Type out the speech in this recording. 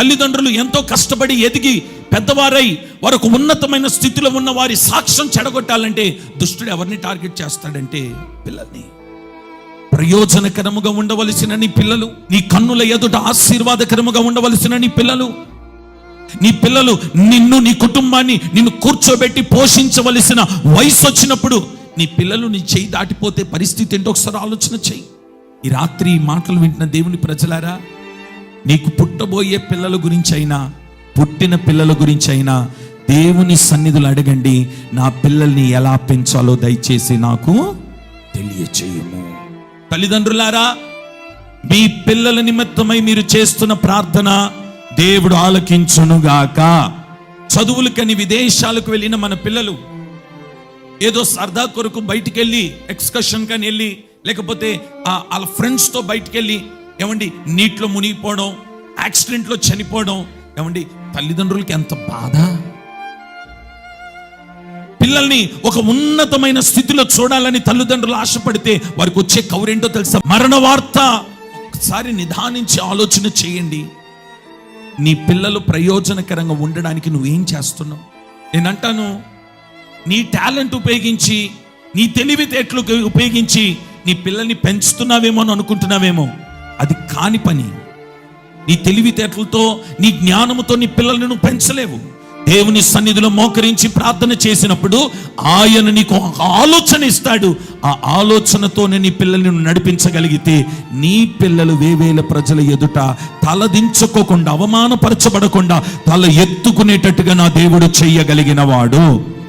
తల్లిదండ్రులు ఎంతో కష్టపడి ఎదిగి పెద్దవారై వారికి ఉన్నతమైన స్థితిలో ఉన్న వారి సాక్ష్యం చెడగొట్టాలంటే దుష్టుడు ఎవరిని టార్గెట్ చేస్తాడంటే పిల్లల్ని. ప్రయోజనకరముగా ఉండవలసిన నీ పిల్లలు నీ కన్నుల ఎదుట ఆశీర్వాదకరముగా ఉండవలసిన నీ పిల్లలు. నీ పిల్లలు నిన్ను నీ కుటుంబాన్ని నిన్ను కూర్చోబెట్టి పోషించవలసిన వయసు వచ్చినప్పుడు నీ పిల్లలు నీ చేయి దాటిపోతే పరిస్థితి ఏంటో ఒకసారి ఆలోచన చెయ్యి ఈ రాత్రి మాటలు వింటున్న దేవుని ప్రజలారా నీకు పుట్టబోయే పిల్లల గురించి అయినా పుట్టిన పిల్లల గురించి అయినా దేవుని సన్నిధులు అడగండి నా పిల్లల్ని ఎలా పెంచాలో దయచేసి నాకు తెలియచేయము. తల్లిదండ్రులారా మీ పిల్లల నిమిత్తమై మీరు చేస్తున్న ప్రార్థన దేవుడు ఆలకించునుగాక. చదువులకని విదేశాలకు వెళ్ళిన మన పిల్లలు ఏదో సరదా కొరకు బయటికి వెళ్ళి ఎక్స్కర్షన్ కానీ వెళ్ళి లేకపోతే ఆ వాళ్ళ ఫ్రెండ్స్తో బయటికి వెళ్ళి ఏమండి నీటిలో మునిగిపోవడం యాక్సిడెంట్లో చనిపోవడం ఏమండి తల్లిదండ్రులకి ఎంత బాధ? పిల్లల్ని ఒక ఉన్నతమైన స్థితిలో చూడాలని తల్లిదండ్రులు ఆశపడితే వారికి వచ్చే కౌరేంటో తెలుసా? మరణ వార్త. ఒకసారి నిదానించి ఆలోచన చేయండి. నీ పిల్లలు ప్రయోజనకరంగా ఉండడానికి నువ్వేం చేస్తున్నావు? నేనంటాను నీ టాలెంట్ ఉపయోగించి నీ తెలివితేటలు ఉపయోగించి నీ పిల్లల్ని పెంచుతున్నావేమో అని అనుకుంటున్నావేమో. అది కాని పని. నీ తెలివితేటలతో నీ జ్ఞానముతో నీ పిల్లల్ని నువ్వు పెంచలేవు. దేవుని సన్నిధిలో మోకరించి ప్రార్థన చేసినప్పుడు ఆయన నీకు ఒక ఆలోచన ఇస్తాడు. ఆ ఆలోచనతోనే నీ పిల్లల్ని నడిపించగలిగితే నీ పిల్లలు వేవేల ప్రజల ఎదుట తలదించుకోకుండా అవమానపరచబడకుండా తల ఎత్తుకునేటట్టుగా నా దేవుడు చెయ్యగలిగిన వాడు.